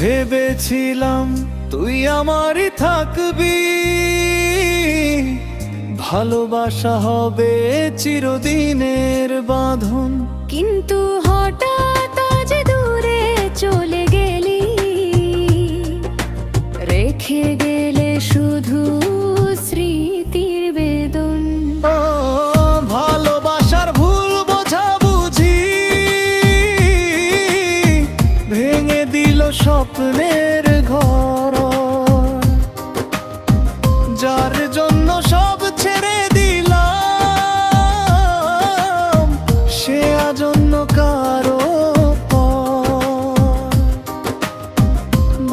ভেবেছিলাম তুই আমারই থাকবি। ভালোবাসা হবে চিরদিনের বাঁধন। কিন্তু স্বপ্নের ঘর যার জন্য সব ছেড়ে দিলাম, সে আজন্য কারও।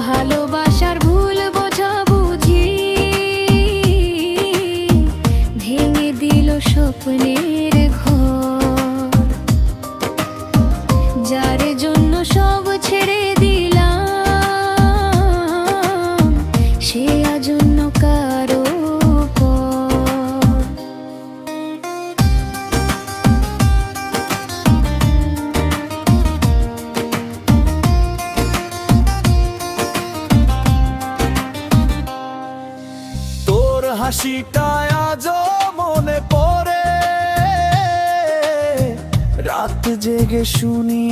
ভালোবাসার ভুল বোঝা বুঝি, ভেঙে দিল স্বপ্নের ঘর হাসিটা আজও মনে পড়ে। রাত জেগে শুনি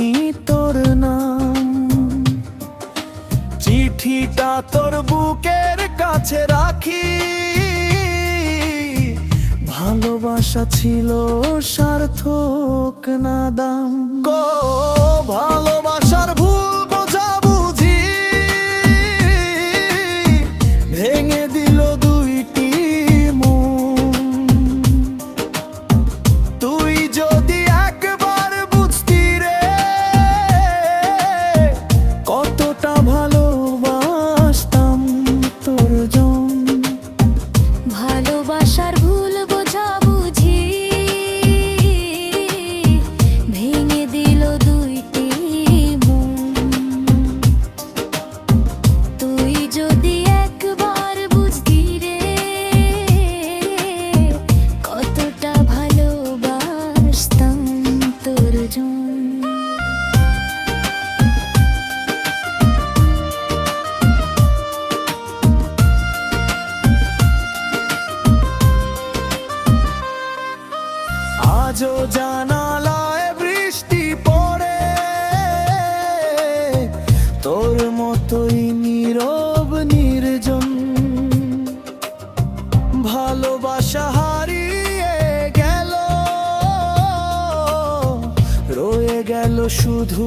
তোর নাম। চিঠিটা তোর বুকের কাছে রাখি। ভালোবাসা ছিল সার্থক না দাম। গো আজও জানালায় বৃষ্টি পড়ে। তোর মতোই নীরব, নির্জন। ভালোবাসা হারিয়ে গেল। রয়ে গেল শুধু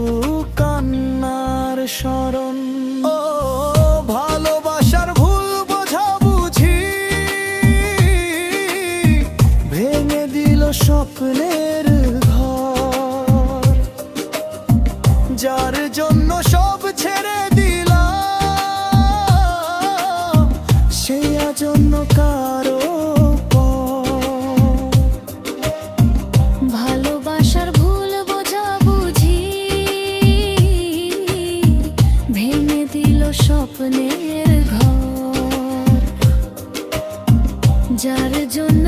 কান্নার স্মরণ স্বপ্নের ঘর, যার জন্য সব ছেড়ে দিলাম, সে জন্য কারও ভালোবাসার ভুল বোঝা বুঝি, ভেঙে দিল স্বপ্নের ঘর, যার জন্য